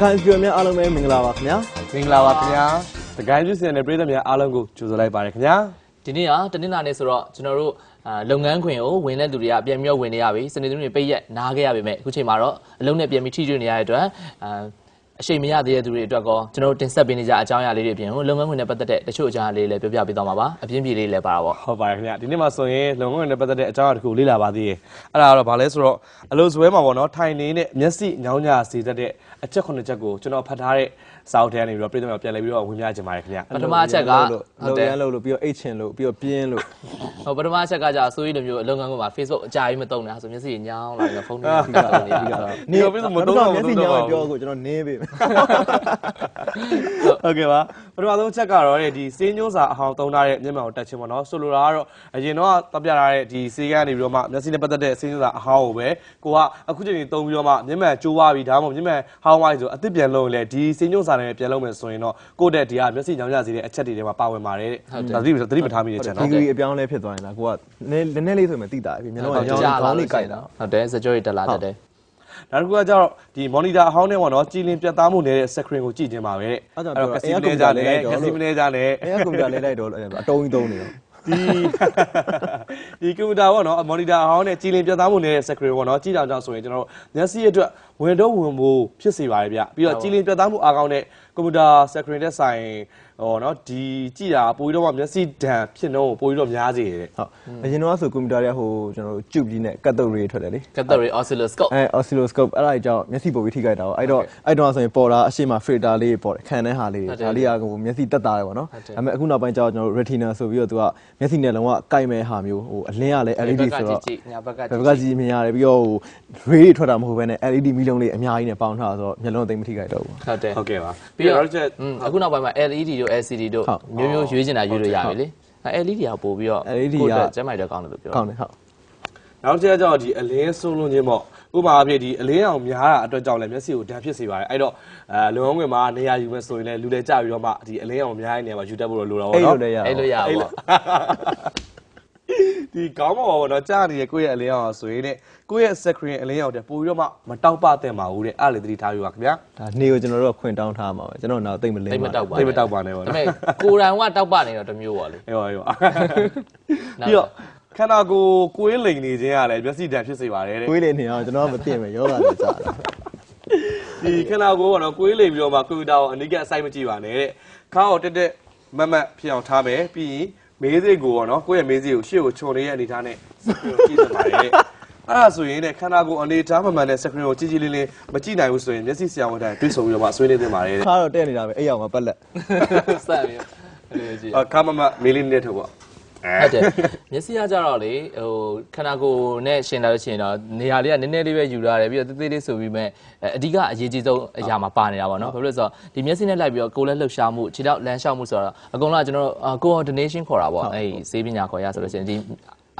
ခိုင်ပြည်များအားလုံးပဲမင်္ဂလာပါခင်ဗျာမင်္ဂလာပါခင်ဗျာတကိုင်းကျွစီရဲ့ပြည်သက်များအားလုံးကိုကြိုဆိုလိုက်ပါတယ်ခင်ဗျာဒီနေ့ကတနင်္လာနေ့ဆိုတော့ကျွန်တော်တို့အာလုပ်ငန်းခွင်ကိုဝင်တဲ့သူတွေကပြန်ပြီးတော့ဝင်နေရပြီစနေနေ့တွေပိတ်ရက်နားခဲ့ရပြီမဲ့အခုချိန်မှာတော့အလုံးနဲ့ပြန်ပြီးထိတွေ့နေရတဲ့အတွက်အာ အရှိန်မရသေးတဲ့သူတွေအတွက်ကောကျွန်တော်တို့တင်ဆက်ပေးနေကြအကြောင်းအရာလေးတွေအပြင်ကိုလုပ်ငန်းခွင်နဲ့ပတ်သက်တဲ့တချို့အကြောင်းအရာလေးတွေလည်းပြောပြပေးသွားမှာပါအပြင်းပြေလေးလည်းပါတာပေါ့ဟုတ်ပါတယ်ခင်ဗျာဒီနေ့မှာဆိုရင်လုံငန်းနဲ့ပတ်သက်တဲ့အကြောင်းအရာတစ်ခုလေ့လာပါသေးတယ်အဲ့ဒါကတော့ဗာလဲဆိုတော့အလို့ဇွဲမှာပေါ့နော်ထိုင်နေတဲ့မျက်စိညောင်းညာစေတတ်တဲ့အချက်ခုနှစ်ချက်ကိုကျွန်တော်ဖတ်ထားတဲ့ စာအုပ်ထဲကနေပြီးတော့ပြည်သက်များပြန်လည်ပြီးတော့ဝင်ပြချင်ပါတယ်ခင်ဗျာပထမအချက်ကဟုတ်လုံတယ်ရမ်းလို့လို့ပြီးတော့အိတ်ချင်လို့ပြီးတော့ပြင်းလို့ဟိုပထမအချက်ကကြာအစိုးရလိုမျိုးလုပ်ငန်းခွင်မှာ Facebook အကြာကြီးမတုံနေတာဆိုမျက်စိညောင်းလာတယ်ဖုန်းတွေကတုံနေပြီတော့နေပြီးတော့မတော့မျက်စိညောင်းပြောကိုကျွန်တော်နင်းပေးမယ်ဟုတ်ကဲ့ပါပထမဆုံးချက်ကတော့တဲ့ဒီစေးညွှန်းစာအဟောင်းသုံးထားတဲ့မျက်မှန်ကိုတက်ချင်းပေါ့နော်ဆိုလိုတာကတော့အရင်တော့တပ်ပြထားတဲ့ဒီစေးကနေပြီးတော့မှမျက်စိနဲ့ပတ်သက်တဲ့စေးညွှန်းစာအဟောင်းကိုပဲကိုကအခုချိန်ကြီးသုံးပြီးတော့မှမျက်မှန်ကျိုးသွားပြီဒါမှမဟုတ်မျက်မှန်ဟောင်းသွားပြီဆိုအစ်စ်ပြန်လုံးရင်လေဒီစေးညွှန်းစာနဲ့ပြန်လုံးမယ်ဆိုရင်တော့ကိုယ့်တဲ့ဒီကမျက်စိညောင်ကြစေတဲ့အချက်တွေထဲမှာပါဝင်ပါတယ်တဲ့ဒါသတိသတိမထားမိတဲ့ချက်ဒီနော်ဂရီအပြောင်းလဲဖြစ်သွားရင်လားကိုကနည်းနည်းလေးဆိုရင်တိတာပြီမျက်လုံးကညောင်းကောင်းလေးကြိုက်တာဟုတ်တယ်စကြောရီတက်လာတတ်တယ်နောက်တစ်ခုကကျတော့ဒီ monitor အဟောင်းနဲ့ပေါ့နော်ကြည်လင်ပြတ်သားမှုနေတဲ့ screen ကိုကြည့်ခြင်းပါပဲတဲ့ကစီမနေကြနဲ့ကစီမနေကြနဲ့ အဲကွန်ပျူတာလေးလိုက်တော့အတုံးကြီးတုံးနေတော့ ဒီဒီကွန်ပျူတာပေါ့နော်မော်နီတာအဟောင်းနဲ့ကြည်လင်ပြတ်သားမှုနေတဲ့ screen ပေါ့နော်ကြည့်တောင်ကြောင့်ဆိုရင်ကျွန်တော်တို့မျက်စိအတွက်ဝင်တော့ဝင်ဖို့ဖြစ်စေပါတယ်ဗျပြီးတော့ကြည်လင်ပြတ်သားမှုအားကောင်းတဲ့ ကွန်ပျူတာ screen တဲ့ဆိုင်ဟောနော်ဒီကြည့်တာပိုပြီးတော့မျက်စိဒဏ်ဖြစ်တော့ပိုပြီးတော့များစေတယ်ဟုတ်အရင်တော့ဆိုကွန်ပျူတာတွေကဟိုကျွန်တော်တို့ကျုပ်ကြီးနဲ့ကတ်တုတ်တွေထွက်တယ်လေ Cathode oscilloscope အဲ oscilloscope အဲ့ဒါကြီးကြောင့်မျက်စိပုံပြီးထိခိုက်တာပေါ့အဲ့တော့အဲ့တော့ဆိုရင်ပေါ်တာအရှိမ filter လေးပေါ်တယ်ခံတဲ့ဟာလေးဟုတ်တယ်ဒါလေးကဟိုမျက်စိတက်တာတယ်ပေါ့နော်ဟုတ်တယ်ဒါပေမဲ့အခုနောက်ပိုင်းကျတော့ကျွန်တော်တို့ retina ဆိုပြီးတော့သူကမျက်စိနဲ့လုံးဝကိုက်မဲ့ဟာမျိုးဟိုအလင်းကလည်း LED ဆိုတော့ကြည့်ညာဘက်ကဘယ်ဘက်ကကြည့်မြင်ရတယ်ပြီးတော့ဟို ray တွေထွက်တာမဟုတ်ဘဲနဲ့ LED မီးလုံးလေးအများကြီးနဲ့ပေါင်းထားဆိုတော့မျက်လုံးအသိမထိခိုက်တော့ဘူးဟုတ်တယ်ဟုတ်ကဲ့ပါပြီးတော့ချက်อืมအခုနောက်ပိုင်းမှာ LED တို့ LCD တို့ဟုတ်မျိုးမျိုးရွေးချင်တာရွေးလို့ရပြီလေအဲ LED ကပို့ပြီးတော့ LED ကကိုယ့်အတွက်ကျမ်းမိုက်တော့ကောင်းတယ်လို့ပြောကောင်းတယ်ဟုတ်နောက်တစ်ချက်ကျတော့ဒီအလင်းဆုံးလုံးခြင်းပေါ့ဥပမာအဖြစ်ဒီအလင်းအောင်များတာအတွက်ကြောင့်လည်းမျက်စိကိုဒဏ်ဖြစ်စေပါတယ်အဲ့တော့အဲလုံအောင်ဝင်မှာနေရာယူမယ်ဆိုရင်လည်းလူလည်းကြပြီးတော့မှဒီအလင်းအောင်များတဲ့နေရာမှာယူတတ်ဖို့လိုတော့အဲ့ပေါ့လိုနော်လည်းရအဲ့လိုရပါဘော ဒီကောင်းပါဘောနော်ကြားနေတဲ့ကိုယ့်ရဲ့အလင်းအောင်ဆိုရင်တဲ့ကိုယ့်ရဲ့ screen အလင်းအောင်တဲ့ပို့ပြီးတော့မှမတောက်ပတဲ့မှာဘူးတဲ့အဲ့လေသတိထားယူပါခင်ဗျာဒါနေကိုကျွန်တော်တို့ကခွင်တောင်းထားမှာပဲကျွန်တော်နောက်သိမ့်မလင်းတိတ်မတောက်ပါသိမတောက်ပါနဲ့ပေါ့ဒါနော်ပေမဲ့ကိုယ်တိုင်ကတောက်ပနေတော့တစ်မျိုးပါလေအေးပါအေးပါပြီးတော့ခန္ဓာကိုယ်ကိုယ်လိန်နေခြင်းကလည်းမျက်စိဒဏ်ဖြစ်စေပါတယ်တဲ့ကိုယ်လေးနေအောင်ကျွန်တော်ကမသိမယ်ယောဂလည်းကြာတာဒီခန္ဓာကိုယ်ကတော့ကိုယ်လိန်ပြီးတော့မှကွန်ပျူတာကိုအနိကအစိုက်မကြည့်ပါနဲ့တဲ့ခါအောင်တက်တက်မတ်မတ်ဖြစ်အောင်ထားမယ်ပြီးရင် မေးစိတ်ကိုပေါ့နော်ကိုယ့်ရဲ့မေးစိတ်ကိုရှေ့ကိုခြုံနေတဲ့အနေထားနဲ့စကရင်ကိုကြည့်နေပါတယ်တဲ့အဲ့ဒါဆိုရင်တဲ့ခန္ဓာကိုယ်အနေထားမှန်မှန်နဲ့စကရင်ကိုကြည့်ကြည့်လေးလေးမကြည့်နိုင်ဘူးဆိုရင်မျက်စိဆရာဝန်တိုင်းတွေးဆုံပြီးတော့မှဆွေးနေသင့်ပါတယ်တဲ့ခါတော့တဲ့နေတာပဲအဲ့ရောက်မှာပတ်လက်စက်ပြီးအဲ့လိုကြည့် အခါမမမေးလေးနဲ့ထုတ်ပေါ့ ဟုတ်တယ်မျက်စိကကြတော့လေဟိုခန္ဓာကိုယ်နဲ့ရှင်လာလို့ရှိရင်တော့နေရာလေးကနည်းနည်းလေးပဲယူလာတယ်ပြီးတော့သေးသေးလေးဆိုပြီးမဲ့အဲအဓိကအရေးကြီးဆုံးအရာမှာပါနေတာပေါ့နော်ဘာဖြစ်လို့လဲဆိုတော့ဒီမျက်စိနဲ့လိုက်ပြီးတော့ကိုယ်လက်လှုပ်ရှားမှုခြေထောက်လမ်းလျှောက်မှုဆိုတော့အကုန်လုံးကကျွန်တော်တို့အာ coordination ခေါ်တာပေါ့အဲ့ဒီစေးပညာခေါ်ရဆိုလို့ရှိရင်ဒီ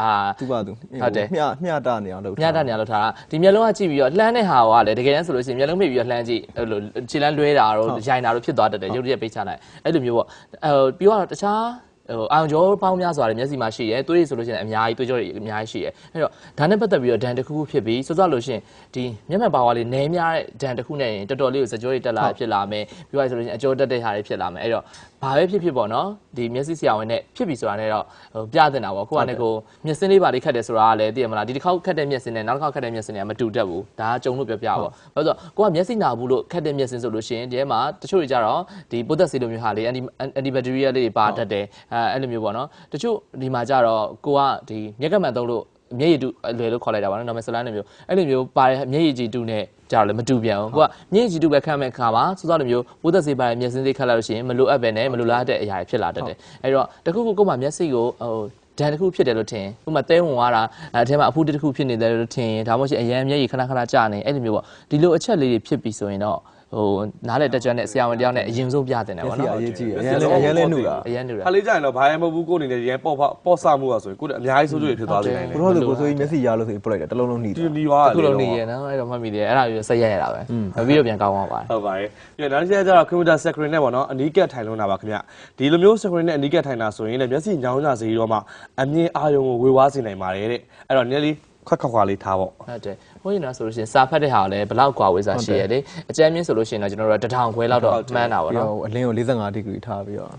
အာသူ့ပါသူဟုတ်တယ်မျှမျှတာနေအောင်လုပ်ညတာနေရာလောက်ထားတာဒီမျက်လုံးကကြည့်ပြီးတော့လှမ်းတဲ့ဟာကလည်းတကယ်တမ်းဆိုလို့ရှိရင်မျက်လုံးမိတ်ပြီးတော့လှမ်းကြည့်အဲ့လိုခြေလမ်းလွဲတာတော့ရိုင်တာတော့ဖြစ်သွားတတ်တယ်ရုပ်တရက်ပိတ်ချလိုက်အဲ့လိုမျိုးပေါ့အဲပြီးတော့တခြား ဟိုအောင်ကျော်ပေါင်းများစွာတဲ့မျက်စိမှာရှိရဲသွေးတွေဆိုလို့ရှိရင်အများကြီးသွေးကြောတွေအများကြီးရှိရဲအဲ့တော့ဒါနဲ့ပတ်သက်ပြီးတော့ဒဏ်တစ်ခုခုဖြစ်ပြီးစောစောလို့ရှိရင်ဒီမျက်မှန်ပါဝါလေးနည်းများတဲ့ဒဏ်တစ်ခုနဲ့ရင်တော်တော်လေးကိုစကြောတွေတက်လာဖြစ်လာမယ်ပြီးတော့ဆိုလို့ရှိရင်အကျော်တက်တဲ့ဟာတွေဖြစ်လာမယ်အဲ့တော့ဘာပဲဖြစ်ဖြစ်ပေါ့နော်ဒီမျက်စိဆရာဝန်နဲ့ဖြစ်ပြီဆိုတာနဲ့တော့ဟိုပြတင်တာပေါ့ခုကလည်းကိုမျက်စင်းလေးပါလေးခတ်တယ်ဆိုတာကလည်းသိရမလားဒီတစ်ခေါက်ခတ်တဲ့မျက်စင်းနဲ့နောက်တစ်ခေါက်ခတ်တဲ့မျက်စင်းနဲ့မတူတတ်ဘူးဒါကကြုံလို့ပြောပြပေါ့ဘာလို့ဆိုတော့ကိုကမျက်စိနာဘူးလို့ခတ်တဲ့မျက်စင်းဆိုလို့ရှိရင်ဒီထဲမှာတချို့တွေကြတော့ဒီပိုသက်စီလိုမျိုးဟာလေး anti anti bacteria လေးတွေပါတတ်တယ်အဲအဲ့လိုမျိုးပေါ့နော်တချို့ဒီမှာကြတော့ကိုကဒီမျက်ကမှန်သုံးလို့ မျက်ရည်တူအလွယ်လို့ခေါ်လိုက်တာပါနော် normal saline လိုမျိုးအဲ့လိုမျိုးပါတဲ့မျက်ရည်ကြည်တူနဲ့ကြတော့လည်းမတူပြန်ဘူးကိုကမျက်ရည်ကြည်တူပဲခတ်မဲ့ခါမှာစစောလိုမျိုးပိုသက်စီပါတဲ့မျက်စင်းလေးခတ်လိုက်လို့ရှိရင်မလိုအပ်ပဲနဲ့မလိုလားတဲ့အရာတွေဖြစ်လာတတ်တယ်အဲ့တော့တခုခုကိုမှမျက်စိကိုဟိုဒဏ်တစ်ခုဖြစ်တယ်လို့ထင်ဥပမာတဲဝင်သွားတာအဲအထဲမှာအဖူးတစ်ခုဖြစ်နေတယ်လို့ထင်ဒါမှမဟုတ်ရှင်အရန်မျက်ရည်ခဏခဏကျနေအဲ့လိုမျိုးပေါ့ဒီလိုအချက်လေးတွေဖြစ်ပြီဆိုရင်တော့ ဟိုနားလေတက်ကြွနဲ့ဆရာဝန်တယောက်နဲ့အရင်ဆုံးပြတင်တယ်မျက်ပေါ့စိအနော်ရေးကြီးတယ်အရင်လည်းအရင်လည်းနှုတာအရန်တူတာခါလေးကြရင်တော့ဘာမှမဟုတ်ဘူးကိုယ်အနေနဲ့ရန်ပေါ့ပေါ့ပေါ့ဆမှုอ่ะဆိုရင်ကိုယ်အများကြီးဆိုးကျိုးတွေဖြစ်သွားစေနိုင်တယ်ဘုရားဆိုကိုဆိုကြီးမျက်စိရလို့ဆိုပြီးပုတ်လိုက်တယ်တစ်လုံးလုံးနှီးဒီတယ်နီပါအခုလုံးနေရနော်အဲ့တော့မှတ်မိတယ်အဲ့ဒါပြီးဆက်ရက်ရတာပဲပြီးတော့ပြန်ကောင်းသွားပါတယ်ဟုတ်ပါတယ်ပြီးတော့နောက်တစ်ချက်ကျတော့ computer screen နဲ့ပေါ့နော်အနီးကပ်ထိုင်လုံးတာပါခင်ဗျဒီလိုမျိုး screen နဲ့အနီးကပ်ထိုင်တာဆိုရင်လည်းမျက်စိညောင်းကြစေတော့မှအမြင်အာရုံကိုဝေဝါးစေနိုင်ပါတယ်တဲ့အဲ့တော့နည်းလေး ခွက်ခွက်ခွာလေးထားပေါ့ဟုတ်တယ်ဟိုရင်တော့ဆိုလို့ရှိရင်စာဖတ်တဲ့ဟာကလည်းဘလောက်ကွာဝေးစာရှိရလေအကြမ်းမြင့်ဆိုလို့ရှိရင်တော့ကျွန်တော်တို့ကတထောင်ခွဲလောက်တော့မှန်းတာပေါ့နော်ဟိုအလင်းကို45ဒီဂရီထားပြီးတော့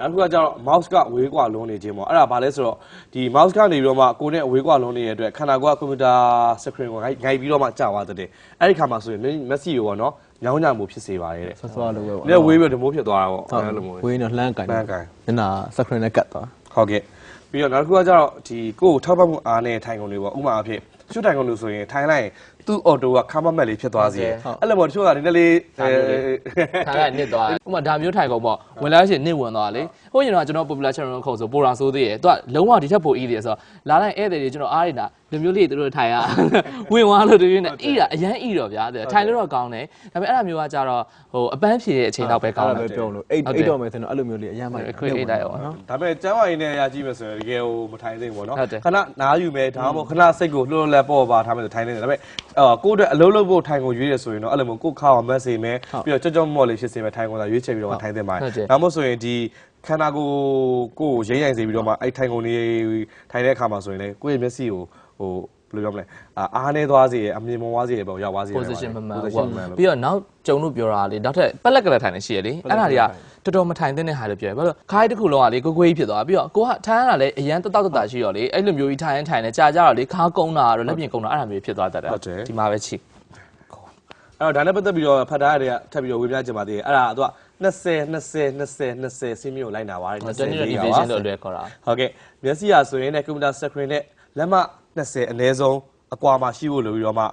နောက်တစ်ခုကကျတော့ mouse ကဝေးကွာလုံးနေခြင်းပေါ့အဲ့ဒါဘာလဲဆိုတော့ဒီ mouse ကနေပြီးတော့မှကိုယ်နဲ့ဝေးကွာလုံးနေတဲ့အတွက်ခန္ဓာကိုယ်ကကွန်ပျူတာ screen ကိုငိုက်ပြီးတော့မှကြာသွားတဲ့အဲ့ဒီခါမှာဆိုရင် Messi ရောပေါ့နော်ညောင်းညံမှုဖြစ်စေပါတယ်တဲ့ဆွဆွလိုပဲပေါ့လက်ဝေးပြီးတော့ဒမိုးဖြစ်သွားတာပေါ့အဲ့လိုမျိုးဝေးနေလှမ်းကန်လှမ်းကန်နနာ screen နဲ့ကတ်သွားဟုတ်ကဲ့ ပြီးတော့နောက်တစ်ခုကကျတော့ဒီကိုယ့်ကိုထောက်ပံ့မှုအားနဲ့ထိုင်ကုန်တွေပေါ့ဥပမာအဖြစ်ရှုထိုင်ကုန်လို့ဆိုရင်ထိုင်လိုက်ရင် သူ့အော်တိုကခါမမက်လေးဖြစ်သွားစေတယ်အဲ့လိုပေါ့တချို့ကဒီနေ့လေးအဲထားကနစ်သွားဥပမာဒါမျိုးထိုင်ကုန်ပေါ့ဝင်လာရှင်နစ်ဝင်သွားလေဟိုရင်တော့ကျွန်တော် popular channel ခုံဆိုပိုရာဆိုသေးတယ်သူကလုံးဝဒီထက်ပိုအီးတယ်ဆိုတော့လာလိုက်ဧည့်သည်တွေကျွန်တော်အားရတာလူမျိုးလေးတို့ထိုင်ရဝင်သွားလို့တပြင်းနဲ့အီးတာအရန်အီးတော့ဗျာထိုင်လို့တော့ကောင်းတယ်ဒါပေမဲ့အဲ့လိုမျိုးကကြတော့ဟိုအပန်းဖြေတဲ့အချိန်တော့ပဲကောင်းအဲ့တဒါယ်ပဲပြောလို့အိတ်အိတ်တော့မယ်ဆိုတော့အဲ့လိုမျိုးလေးအရမ်းမိုက်ခွေးအိတ်လိုက်အောင်နော်ဒါပေမဲ့ကျမ်းမာရေးနဲ့အရာကြီးမယ်ဆိုရင်တကယ်ဟိုမထိုင်သိဘူးပေါ့နော်ဟုတ်တယ်ခဏနားယူမယ်ဒါမှမဟုတ်ခဏစိတ်ကိုလှုပ်လှုပ်လက်ပေါ့ပါထားမယ်ဆိုထိုင်နေတယ်ဒါပေမဲ့အော်ကိုယ့်အတွက်အလုံးလုံးဖို့ထိုင်ကိုရွေးရဆိုရင်တော့အဲ့လိုမျိုးကိုယ့်ခါအောင်မက်စေမယ်ပြီးတော့ကြောက်ကြောက်မော့လေးဖြစ်စေမယ်ထိုင်ကိုသာရွေးချယ်ပြီးတော့မှထိုင်သင့်ပါတယ်ဒါမှမဟုတ်ဆိုရင်ဒီခန္ဓာကိုယ်ကိုယ်ရိမ့်ရိုင်စေပြီးတော့မှအဲ့ထိုင်ကုန်လေးထိုင်တဲ့အခါမှာဆိုရင်လေကိုယ့်ရဲ့မျက်စိကိုဟိုဘယ်လိုပြောမလဲအာအားနေသွားစေရအမြင်မွားစေရပေါ့ရောက်သွားစေရ position မမှန်ဘူး position ပေါ့မမှန်လို့ပြီးတော့နောက်ကျုံတို့ပြောတာလေနောက်ထပ်ပက်လက်ကလေးထိုင်နေရှိရလေအဲ့ဒါတွေက တော်တော်မထိုင်သင့်တဲ့ဟာလို့ပြောရဘာလို့ခိုင်းတစ်ခုလုံးကလေကိုကိုကြီးဖြစ်သွားပြီးတော့ကိုကထိုင်ရတာလေအရန်တတောက်တတာရှိတော့လေအဲ့လိုမျိုးကြီးထိုင်ရင်ထိုင်နေကြာကြတော့လေခါကုန်းတာတော့လက်ပြင်ကုန်းတာအဲ့ဒါမျိုးဖြစ်သွားတတ်တယ်ဒီမှာပဲချိအဲ့တော့ဒါနဲ့ပတ်သက်ပြီးတော့ဖတ်ထားရတဲ့ထပ်ပြီးတော့ဝေပြချင်ပါသေးတယ်အဲ့ဒါကသူက20 20 20 20ဆင်းမျိုးလိုက်နာပါတယ်တနည်းတော့ division လို့အလွယ်ခေါ်တာဟုတ်ကဲ့မျက်စိရဆိုရင်လည်းကွန်ပျူတာ screen နဲ့လက်မ20အနည်းဆုံးအကွာမှာရှိဖို့လိုပြီးတော့မှ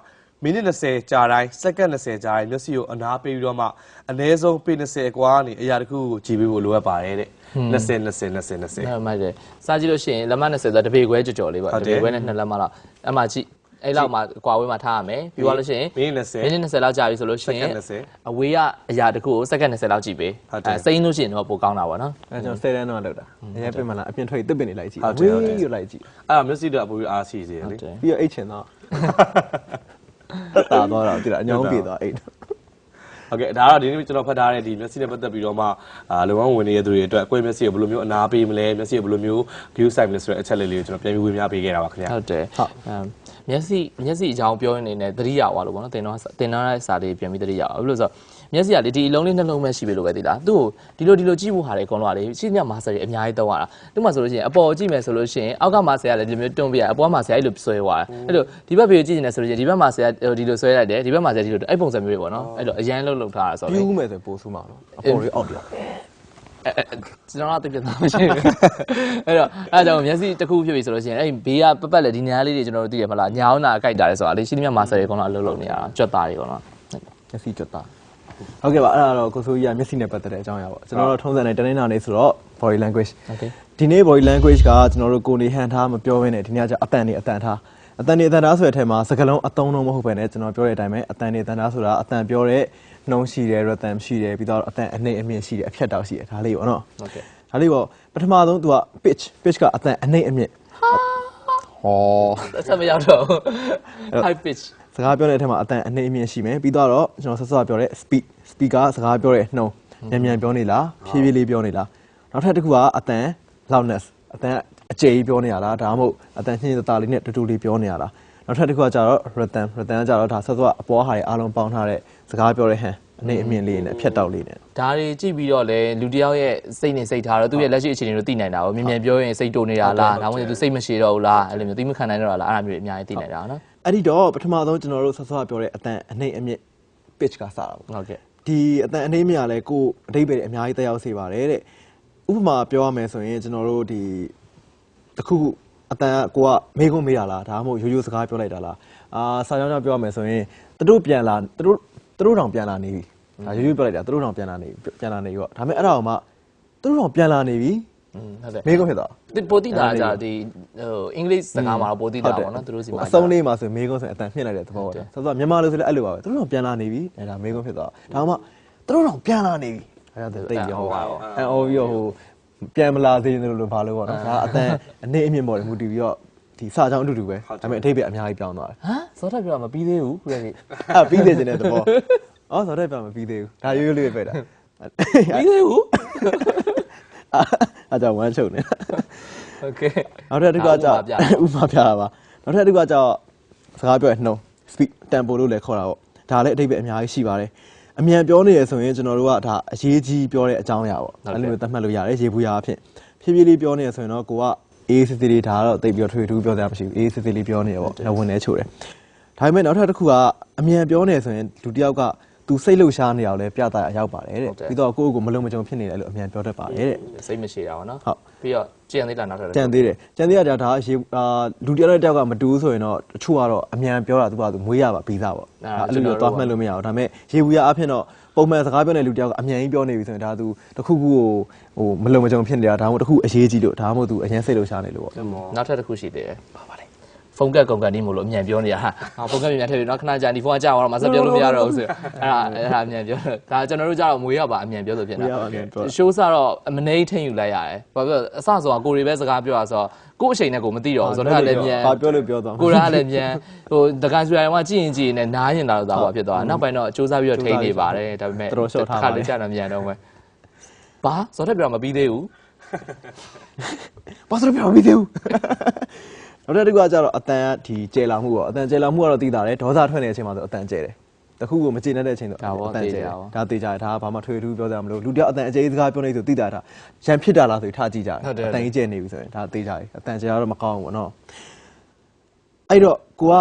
မိနစ်20ကြာတိုင်းစက္ကန့်20ကြာတိုင်းမျက်စိကိုအနားပေးပြီးတော့မှအနည်းဆုံးပေ20အကွာကနေအရာတစ်ခုကိုကြည့်ပေးဖို့လိုအပ်ပါတယ်တဲ့20 20 20 20အဲ့မှတယ်စားကြည့်လို့ရှိရင်လက်မ20ဆိုတပေခွဲကြော်ကြော်လေးပေါ့ဟုတ်တတယ်ပေခွဲနဲ့နှစ်လက်မလောက်အဲ့မှာကြည့်အဲ့လောက်မှာကွာဝေးမှာထားရမယ်ပြီးသွားလို့ရှိရင်မိနစ်20မိနစ်20လောက်ကြာပြီဆိုလို့ရှိရင်စက္ကန့်20အဝေးကအရာတစ်ခုကိုစက္ကန့်20လောက်ကြည့်ပေးဟုတ်တယ်အဲစိမ့်လို့ရှိရင်တော့ပိုကောင်းတာပေါ့နော်အဲ့ကျွန်တော်10တန်းတော့လောက်တာအရင်ပြင်မလားအပြင်ထွက်တစ်ပင်နေလိုက်ကြည့်ဟုတ်တယ်ဟုတ်တယ်ဝေးရလိုက်ကြည့်အဲ့ဒါမျက်စိတော့အပူအားရှိစေတယ်လေဟုတ်တယ်ပြီးတော့အိတ်ချင်တော့ တက်တာသွားတော့တိလားအညောင်းပြေသွားအိတ်ဟုတ်ကဲ့ဒါကတော့ဒီနေ့ကျွန်တော်ဖတ်ထားတဲ့ဒီမျက်စိနဲ့ပတ်သက်ပြီးတော့မှအာလုံအောင်ဝင်နေတဲ့သူတွေအတွက်အကွဲမျက်စိကိုဘယ်လိုမျိုးအနာပေးမလဲမျက်စိကိုဘယ်လိုမျိုး view site မလဲဆိုတဲ့အချက်လေးလေးကိုကျွန်တော်ပြန်ပြီးဝေမျှပေးခဲ့တာပါခင်ဗျာဟုတ်တယ်ဟုတ်အမ်မျက်စိမျက်စိအကြောင်းပြောရင်းနေနဲ့သတိရသွားလို့ပေါ့နော်တင်တော့တင်တော့တဲ့စာလေးပြန်ပြီးသတိရအောင်ဘယ်လိုဆိုတော့ မျက်စိကလေဒီအလုံးလေးနှလုံးပဲရှိပြီလို့ပဲသိလားသူ့ကိုဒီလိုဒီလိုကြည့်ဖို့ဟာလေအကုန်လုံးကလေရှင်းညမာဆာတွေအများကြီးတောင်းရတာသူ့မှာဆိုလို့ရှိရင်အပေါ်ကြည့်မယ်ဆိုလို့ရှိရင်အောက်ကမာဆာကလည်းဒီလိုမျိုးတွန်းပြရအပေါ်မာဆာအဲ့လိုဆွဲသွားတာအဲ့လိုဒီဘက်ဘေကိုကြည့်နေတယ်ဆိုလို့ရှိရင်ဒီဘက်မာဆာကဒီလိုဆွဲလိုက်တယ်ဒီဘက်မာဆာဒီလိုအဲ့ပုံစံမျိုးတွေပေါ့နော်အဲ့လိုအရန်လုံးလုံးထားတာဆိုပြူးတော့မယ်ဆိုပို့ဆူးမှာတော့အပေါ်လေးအောက်တယ်အဲအဲကျွန်တော်တို့ပြတ်သားမရှိဘူးအဲ့တော့အဲ့ဒါကြောင့်မျက်စိတစ်ခုဖြစ်ပြီဆိုလို့ရှိရင်အဲ့ဒီဘေးကပက်ပက်လေဒီညာလေးတွေကျွန်တော်တို့သိရမလားညောင်းတာကြိုက်တာလေဆိုတာလေရှင်းမြတ်မာဆယ်တွေကတော့အလုပ်လုပ်နေရတာကြွက်သားတွေကတော့မျက်စိကြွတာ ဟုတ်ကဲ့ပါအဲ့ဒါတော့ကိုစိုးကြီးကမျက်စိနဲ့ပတ်သက်တဲ့အကြောင်းအရာပေါ့ကျွန်တော်တို့ထုံးစံနဲ့တနင်္လာနေ့ဆိုတော့ body language ဒီနေ့ body language ကကျွန်တော်တို့ကိုယ်နေဟန်ထားမပြောဘဲနဲ့ဒီနေ့ကျအတန်နေအတန်ထားအတန်နေအတန်ထားဆိုတဲ့အထက်မှာစကလုံးအသုံးလုံးမဟုတ်ဘဲနဲ့ကျွန်တော်ပြောတဲ့အတိုင်းပဲအတန်နေအတန်ထားဆိုတာအတန်ပြောတဲ့နှုံးရှိတယ်ရတန်ရှိတယ်ပြီးတော့အတန်အနှိမ့်အမြင့်ရှိတယ်အဖြတ်တောက်ရှိတယ်ဒါလေးပေါ့နော်ဟုတ်ကဲ့ဒါလေးပေါ့ပထမဆုံး तू က pitch pitch ကအတန်အနှိမ့်အမြင့်ဟောဆက်မရောက်တော့ high pitch စကားပြောတဲ့အထက်မှာအတန်အနှိမ့်အမြင့်ရှိမယ်ပြီးတော့ကျွန်တော်ဆက်ဆက်ပြောတဲ့ speed speed ကစကားပြောတဲ့နှုံးမြန်မြန်ပြောနေလားဖြည်းဖြည်းလေးပြောနေလားနောက်ထပ်တစ်ခုကအတန် loudness အတန်အကျယ်ကြီးပြောနေရလားဒါမှမဟုတ်အတန်ညှင်းတသားလေးနဲ့တူတူလေးပြောနေရလားနောက်ထပ်တစ်ခုကကြတော့ rhythm rhythm ကကြတော့ဒါဆက်ဆက်အပေါ်ဟာတွေအားလုံးပေါင်းထားတဲ့စကားပြောတဲ့ဟန်အနှိမ့်အမြင့်လေးနဲ့ဖြတ်တောက်လေးနဲ့ဒါတွေကြည့်ပြီးတော့လေလူတစ်ယောက်ရဲ့စိတ်နဲ့စိတ်ထားတော့သူ့ရဲ့လက်ရှိအခြေအနေကိုသိနိုင်တာပေါ့မြင်မြန်ပြောရင်စိတ်တိုနေတာလားဒါမှမဟုတ်သူစိတ်မရှိတော့ဘူးလားအဲ့လိုမျိုးသိမခံနိုင်တော့လားအဲ့ဒါမျိုးတွေအများကြီးသိနိုင်တာနော် အဲ့ဒီတော့ပထမဆုံးကျွန်တော်တို့ဆက်ဆက်ပြောတဲ့အတန်အနှိမ့်အမြင့် pitch ကစတာပေါ့ဟုတ်ကဲ့ဒီအတန်အနေမြကလည်းကိုယ်အတိတ်ပဲအများကြီးတက်ရောက်စေပါတယ်တဲ့ဥပမာပြောရမယ်ဆိုရင်ကျွန်တော်တို့ဒီတစ်ခုခုအတန်ကကိုကမေးခွန်းမေးတာလားဒါမှမဟုတ်ရိုးရိုးစကားပြောလိုက်တာလားအာစာကြောင်းကြောင့်ပြောရမယ်ဆိုရင်သူတို့ပြန်လာသူတို့သူတို့တောင်ပြန်လာနေပြီဒါရိုးရိုးပြောလိုက်တာသူတို့တောင်ပြန်လာနေပြီပြန်လာနေပြီပေါ့ဒါပေမဲ့အဲ့ဒါကမှသူတို့တောင်ပြန်လာနေပြီอืม ဟုတ်တယ်မေးခွန်းဖြစ်သွားဒီပိုတိတာကဒီဟိုအင်္ဂလိပ်စကားမှာတော့ပိုတိတာပေါ့နော်သူတို့စီမှာအဆုံးလေးမှာဆိုရင်မေးခွန်းဆိုရင်အတန်မြင့်လိုက်တဲ့သဘောဟုတ်ပေါ့တယ်ဆိုတော့မြန်မာလိုဆိုလည်းအဲ့လိုပါပဲသူတို့တောင်ပြန်လာနေပြီအဲဒါမေးခွန်းဖြစ်သွားဒါမှမဟုတ်သူတို့တောင်ပြန်လာနေပြီအဲ့ဒါတိတ်ရောပါတော့အဲအော်ပြီးတော့ဟိုပြန်မလာသေးတယ်လို့ဘာလို့ပေါ့နော်ဒါအတန်အနည်းအမြင့်ပေါ်တယ်မူတည်ပြီးတော့ဒီစာကြောင်းအတူတူပဲဒါပေမဲ့အထိပ္ပယ်အများကြီးပြောင်းသွားတယ်ဟမ်စောထပ်ပြောမပြီးသေးဘူးခုတည်းကအဲ့ပြီးသေးတဲ့သဘောအော်ဆိုတော့ပြန်မပြီးသေးဘူးဒါရိုးရိုးလေးပဲပဲတာပြီးသေးဘူး အဲ့ကြောင့်ဝမ်းချုပ်နေ โอเค နောက်တစ်ခုကကြာဥပမာပြတာပါ နောက်ထပ်တစ်ခုကကြောင့်စကားပြောရနှုံ speed tempo လို့လည်းခေါ်တာပေါ့ဒါလည်းအတိတ်ပဲအများကြီးရှိပါတယ်အမြန်ပြောနေရဆိုရင်ကျွန်တော်တို့ကဒါအရေးကြီးပြောတဲ့အကြောင်းအရာပေါ့အဲ့လိုမျိုးသတ်မှတ်လို့ရတယ်ရေဘူးရာအဖြစ်ဖြည်းဖြည်းလေးပြောနေရဆိုရင်တော့ကိုကအေးစစ်စစ်လေးဒါကတော့တိတ်ပြီးတော့ထွေထူးပြောစရာမရှိဘူးအေးစစ်စစ်လေးပြောနေရပေါ့လက်ဝင်နေချို့တယ်ဒါပေမဲ့နောက်ထပ်တစ်ခုကအမြန်ပြောနေဆိုရင်လူတစ်ယောက်က သူစိတ်လှုပ်ရှားနေအောင်လဲပြတာအရောက်ပါတယ်တဲ့ပြီးတော့ကိုယ့်ကိုယ်မလုံမကြုံဖြစ်နေတယ်လို့အမြန်ပြောတတ်ပါတယ်တဲ့စိတ်မရှိတာပေါ့နော်ဟုတ်ပြီးတော့ကြည်ရသေးတာနောက်ထပ်ကြံသေးတယ်ကြံသေးရတာဒါရေအာလူတစ်ယောက်တစ်ယောက်ကမတူဘူးဆိုရင်တော့တချို့ကတော့အမြန်ပြောတာသူကသူမွေးရပါပြီးသားပေါ့အဲ့လိုမျိုးသွားမှတ်လို့မရဘူးဒါပေမဲ့ရေဘူးရအဖြစ်တော့ပုံမှန်စကားပြောနေလူတစ်ယောက်ကအမြန်ကြီးပြောနေပြီဆိုရင်ဒါသူတစ်ခုခုကိုဟိုမလုံမကြုံဖြစ်နေတာဒါမှမဟုတ်တစ်ခုအရေးကြီးလို့ဒါမှမဟုတ်သူအရင်စိတ်လို့ရှားနေလို့ပေါ့နောက်ထပ်တစ်ခုရှိသေးတယ်ပါပါလေ ဖုန်းကတ်ကုန်ကန်ဒီမို့လို့အမြန်ပြောနေတာဟာဟာဖုန်းကတ်မြန်ထည့်ပြီးတော့ခဏကြာဒီဖုန်းကကြာသွားတော့မဆက်ပြောလို့မရတော့ဘူးဆိုအဲ့ဒါအဲ့ဒါအမြန်ပြောဒါကျွန်တော်တို့ကြတော့မွေးရပါအမြန်ပြောဆိုဖြစ်နေတာရှိုးစားတော့မနေထိန်ယူလိုက်ရတယ်ဘာဖြစ်လို့အစဆိုတာကိုရီပဲစကားပြောတာဆိုတော့ကို့အချိန်နဲ့ကိုမသိတော့ဘူးဆိုတော့လည်းမြန်ဘာပြောလို့ပြောသွားကိုရာလည်းမြန်ဟိုတကန်စရိုင်ကကြည့်ရင်ကြည့်ရင်လည်းနားရင်လာတော့သွားဖြစ်သွားတာနောက်ပိုင်းတော့စူးစမ်းပြီးတော့ထိန်နေပါတယ်ဒါပေမဲ့ခါလေးကြာတော့မြန်တော့မယ်ဘာစောတက်ပြောမပြီးသေးဘူးဘာလို့ပြောမပြီးသေးဘူး နောက်တစ်ခုကကြတော့အတန်ကဒီကျဲလာမှုပေါ့အတန်ကျဲလာမှုကတော့သိတာတယ်ဒေါသထွက်နေတဲ့အချိန်မှာဆိုအတန်ကျဲတယ်တခုကိုမကျေနပ်တဲ့အချိန်ဆိုအတန်ကျဲတယ်ဒါသိကြတယ်ဒါကဘာမှထွေထူးပြောကြမလို့လူတယောက်အတန်အကျဲစကားပြောနေဆိုသိတာဒါရန်ဖြစ်တာလားဆိုထားကြည့်ကြတယ်အတန်ကြီးကျဲနေပြီဆိုရင်ဒါသိကြတယ်အတန်ကျဲတော့မကောင်းဘူးပေါ့နော်အဲ့တော့ကိုက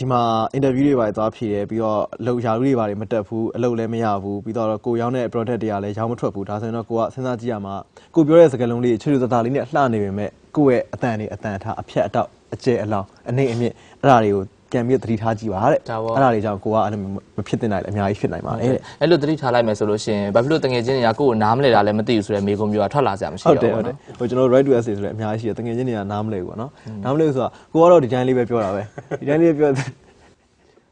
ဒီမှာအင်တာဗျူးတွေပါသွားဖြေတယ်ပြီးတော့အလုပ်ရာထူးတွေပါမတက်ဘူးအလုပ်လည်းမရဘူးပြီးတော့ကိုရောင်းတဲ့ product တွေကလည်းရောင်းမထွက်ဘူးဒါဆိုရင်တော့ကိုကစဉ်းစားကြည့်ရမှာကိုပြောတဲ့စကားလုံးလေးချွတ်ချွတ်သားသားလေးနဲ့လှနေပေမဲ့ကိုယ့်ရဲ့အတန်တွေအတန်ထားအဖြတ်အတောက် အကျဲအလောင်းအနေအမြင့်အဲ့ဒါတွေကိုပြန်ပြီးသတိထားကြည့်ပါတဲ့အဲ့ဒါတွေကြောင့်ကိုကအဲ့လိုမဖြစ်တင်နိုင်လည်းအများကြီးဖြစ်နိုင်ပါတယ်တဲ့အဲ့လိုသတိထားလိုက်မယ်ဆိုလို့ရှိရင်ဘာဖြစ်လို့တငယ်ချင်းတွေကကိုယ့်ကိုနားမလဲတာလည်းမသိဘူးဆိုတော့မေကုံမျိုးကထွက်လာစရာမရှိဟုတ်တတော့ယ်ဘူးဟုတ်တယ်နော်ဟိုကျွန်တော် right to essay ဆိုလည်းအများကြီးရှိတယ်တကယ်ချင်းတွေကနားမလဲဘူးပေါ့နော်နားမလဲဘူးဆိုတာကိုကတော့ဒီတိုင်းလေးပဲပြောတာပဲဒီတိုင်းလေးပဲပြော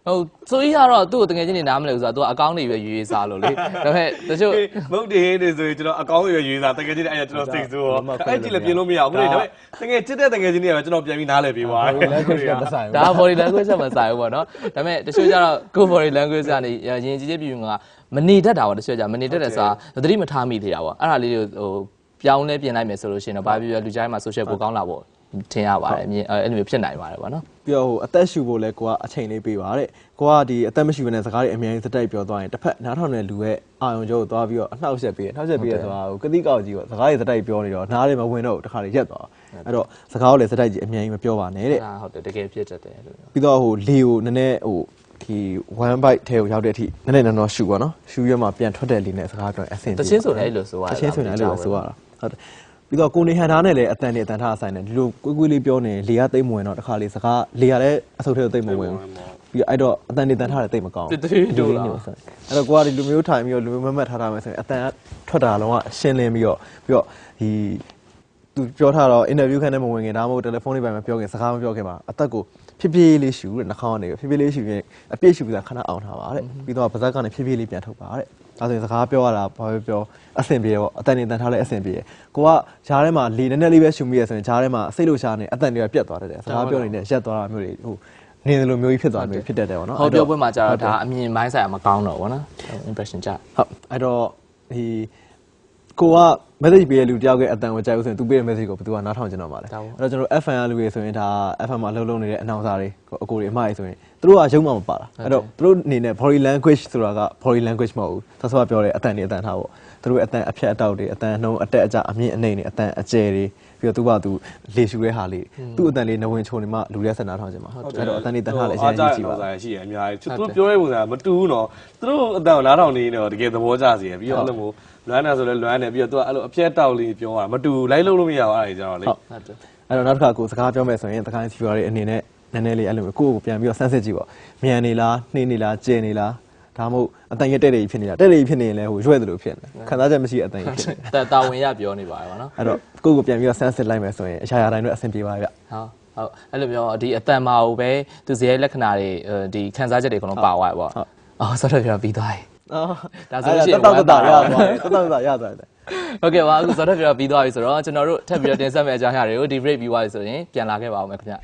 ဟုတ်ဆိုကြီးကတော့သူ့ကိုတကယ်ချင်းနေနားမလဲဘူးဆိုတော့ तू အကောင့်တွေပဲရွေးရွေးစားလို့လေဒါပေမဲ့တချို့မုတ်တင်နေဆိုရင်ကျွန်တော်အကောင်းကြီးရွေးစားတကယ်ကြီးအဲ့ဒါကျွန်တော်စိတ်ဆိုးရောအဲ့ကြည့်လည်းပြင်လို့မရဘူးလေဒါပေမဲ့တကယ်ချစ်တဲ့တကယ်ကြီးတွေကကျွန်တော်ပြန်ပြီးနားလည်ပေးပါဘူးလည်းကိုယ်ကမဆိုင်ဘူးဒါ body language ကမဆိုင်ဘူးပေါ့နော်ဒါပေမဲ့တချို့ကျတော့ကိုယ် body language ကနေရင်ကြီးကြီးပြပြငါမနေတတ်တာပေါ့တချို့ကျမနေတတ်တဲ့စာသတိမထားမိသေးတာပေါ့အဲ့ဒါလေးတွေဟိုပြောင်းလဲပြင်လိုက်မယ်ဆိုလို့ရှိရင်တော့ဘာဖြစ်ဖြစ်လူကြားထဲမှာ social ကိုကောင်းလာပေါ့ ထင်ရပါတယ်အမြင်အဲ့လိုမျိုးဖြစ်နိုင်ပါတယ်ပေါ့နော်ပြီးတော့ဟိုအသက်ရှူဖို့လဲကိုကအချိန်လေးပေးပါတဲ့ကိုကဒီအသက်မရှူဘဲနဲ့စကားတွေအများကြီးစတိုက်ပြောသွားရင်တစ်ဖက်နားထောင်တဲ့လူရဲ့အာယုံကြောကိုသွားပြီးတော့အနှောက်အယှက်ပေးတယ်အနှောက်အယှက်ပေးရဆိုတာဟိုကတိကောက်ကြီးပေါ့စကားတွေစတိုက်ပြောနေတော့နားတွေမဝင်တော့တခါလေရက်သွားအဲ့တော့စကားကိုလည်းစတိုက်ကြီးအများကြီးမပြောပါနဲ့တဲ့ဒါဟုတ်တယ်တကယ်ဖြစ်တတ်တယ်လို့ပြီးတော့ဟိုလေကိုနည်းနည်းဟိုဒီ one byte ထဲကိုရောက်တဲ့အထိနည်းနည်းနော်နော်ရှူပါနော်ရှူရမှပြန်ထွက်တဲ့လေနဲ့စကားပြောအဆင်တချင်းဆိုလည်းအဲ့လိုဆိုရတချင်းဆိုရင်အဲ့လိုဆိုရတာဟုတ်တယ် ပြီးတော့ကိုနေဟန်သားနဲ့လည်းအတန်နဲ့အတန်ထားအဆိုင်နဲ့ဒီလိုကွေးကွေးလေးပြောနေလေကတိတ်မဝင်တော့တခါလေစကားလေကလည်းအဆုတ်ထဲကိုတိတ်မဝင်ဘူးပြီးတော့အဲ့တော့အတန်နဲ့တန်ထားတယ်တိတ်မကောင်းတတိတို့လားအဲ့တော့ကိုကဒီလူမျိုးထိုင်ပြီးတော့လူမျိုးမတ်မတ်ထားထားမယ်ဆိုရင်အတန်ကထွက်တာလုံးဝရှင်းလင်းပြီးတော့ပြီးတော့ဒီသူပြောထားတော့ interview ခန်းထဲမဝင်ခင်ဒါမှမဟုတ်တယ်လီဖုန်းလေးပိုင်းမပြောခင်စကားမပြောခင်ပါအသက်ကိုဖြည်းဖြည်းလေးရှူတဲ့နှာခေါင်းကနေဖြည်းဖြည်းလေးရှူရင်အပြည့်ရှူပြီးသားခဏအောင်ထားပါတဲ့ပြီးတော့ပါဇက်ကနေဖြည်းဖြည်းလေးပြန်ထုတ်ပါတဲ့ ဒါဆိုရင်စကားပြောရတာဘာပဲပြောအဆင်ပြေပေါ့အတန်နေတန်ထားလဲအဆင်ပြေကိုကဂျားထဲမှာလေနည်းနည်းလေးပဲရှူမိရဆိုရင်ဂျားထဲမှာစိတ်လို့ရှားနေအတန်တွေကပြတ်သွားတယ်စကားပြောနေတဲ့ရက်သွားတာမျိုးတွေဟိုနေတယ်လို့မျိုးကြီးဖြစ်သွားမျိုးဖြစ်တတ်တယ်ပေါ့နော်ဟောပြောပွဲမှာကျတော့ဒါအမြင်မိုင်းဆိုင်အမကောင်းတော့ဗောနော် impression ကြဟုတ်အဲ့တော့ဒီ ကိုက message ပေးတဲ့လူတယောက်ရဲ့အတန်ကိုကြိုက်လို့ဆိုရင်သူပေးတဲ့ message ကိုဘယ်သူကနားထောင်ကြတော့မှာလဲဒါပေါ့အဲ့တော့ကျွန်တော် FM ကလူတွေဆိုရင်ဒါ FM မှာအလုပ်လုပ်နေတဲ့အနောက်စာတွေအကိုတွေအမတွေဆိုရင်သူတို့ကရုံမှမပါတာအဲ့တော့သူတို့အနေနဲ့ body language ဆိုတာက body language မဟုတ်ဘူးသဆောပြောတဲ့အတန်တွေအတန်ထားပေါ့သူတို့အတန်အဖြတ်အတောက်တွေအတန်နှုံးအတက်အကျအမြင့်အနေတွေအတန်အကျယ်တွေ ပြီးတော့သူကသူလေရှူတဲ့ဟာလေးသူ့အတန်လေးနဝင်ချုံနေမှလူတွေဆက်နားထောင်ကြမှာအဲ့တော့အတန်လေးတန်ထားလည်းအရင်ကြီးကြည့်ပါအားကြရရှိရအများကြီးသူတို့ပြောတဲ့ပုံစံမတူဘူးနော်သူတို့အတန်ကိုနားထောင်နေတော့တကယ်သဘောကျစီရပြီးတော့အဲ့လိုမျိုးလွမ်းနေဆိုလဲလွမ်းနေပြီးတော့သူကအဲ့လိုအပြက်တောက်လေးပြောတာမတူလိုက်လို့လို့မရဘူးအဲ့ဒါကြတော့လေဟုတ်ဟုတ်တယ်အဲ့တော့နောက်တစ်ခါကိုစကားပြောမယ်ဆိုရင်တခိုင်း viewer တွေအနေနဲ့နည်းနည်းလေးအဲ့လိုမျိုးကိုယ့်ကိုပြန်ပြီးတော့ဆန်းစစ်ကြည့်ပေါ့မြန်နေလားနှင်းနေလားကျဲနေလား ဒါမှမဟုတ်အတန်ရက်တဲ့တွေဖြစ်နေတာတဲ့တွေဖြစ်နေရင်လည်းဟိုရွဲ့တယ်လို့ဖြစ်နေခံစားချက်မရှိအတန်ရက်ဖြစ်နေတာတာဝန်ရပြောနေပါတယ်ဗောနော်အဲ့တော့ကိုယ့်ကိုပြန်ပြီးတော့ဆန်းစစ်လိုက်မယ်ဆိုရင်အရာရာတိုင်းတော့အဆင်ပြေပါဗျဟုတ်ဟုတ်အဲ့လိုမျိုးဒီအတန်မာကိုပဲသူဇေယျလက္ခဏာတွေဒီခန်းစားချက်တွေအကုန်လုံးပါသွားပြီပေါ့အော်ဆိုတော့ပြောပြီးသွားပြီအော်ဒါဆိုလို့ရှိရင်တတ်တတ်တတ်ရသွားတယ်တတ်တတ်တတ်ရသွားတယ်ဟုတ်ကဲ့ပါအခုဆိုတော့ပြောပြီးသွားပြီဆိုတော့ကျွန်တော်တို့ထပ်ပြီးတော့တင်ဆက်မယ့်အကြောင်းအရာတွေကိုဒီ break ပြီးသွားပြီဆိုရင်ပြန်လာခဲ့ပါဦးမယ်ခင်ဗျ